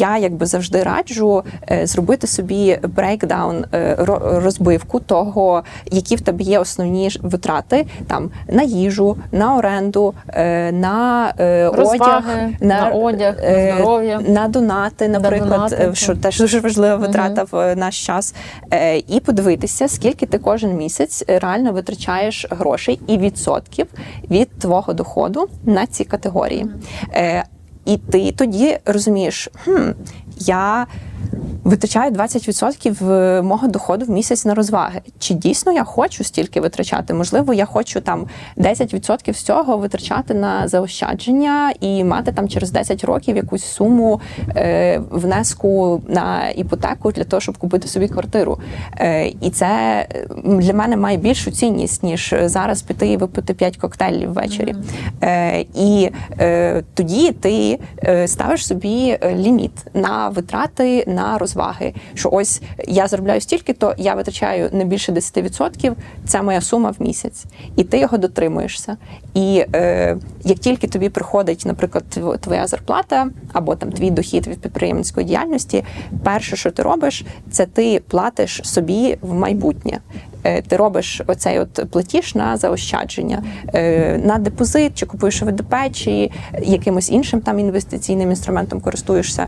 Я якби завжди раджу е, зробити собі брейкдаун, е, розбивку того, які в тебе є основні витрати там на їжу, на оренду, е, на е, одяг, Розваги, на одяг, на здоров'я. на донати, наприклад, донати, е, що теж дуже важлива витрата в е, наш час. І подивитися, скільки ти кожен місяць реально витрачаєш грошей і відсотків від твого доходу на ці категорії. Е, І ти тоді розумієш, хм, я. Витрачаю 20% е, мого доходу в місяць на розваги. Чи дійсно я хочу стільки витрачати? Можливо, я хочу там 10% з цього витрачати на заощадження і мати там через 10 років якусь суму е, внеску на іпотеку для того, щоб купити собі квартиру. Е, і це е, для мене має більшу цінність, ніж зараз піти і випити 5 коктейлів ввечері. Е, і е, тоді ти е, ставиш собі ліміт на витрати на розваги. Що ось я заробляю стільки, то я витрачаю не більше 10%, це моя сума в місяць, і ти його дотримуєшся. І е, як тільки тобі приходить, наприклад, тв- твоя зарплата або там твій дохід від підприємницької діяльності, перше, що ти робиш, це ти платиш собі в майбутнє. Е, Ти робиш оцей от платіж на заощадження, е, на депозит, чи купуєш ОВДП, чи якимось іншим там інвестиційним інструментом користуєшся.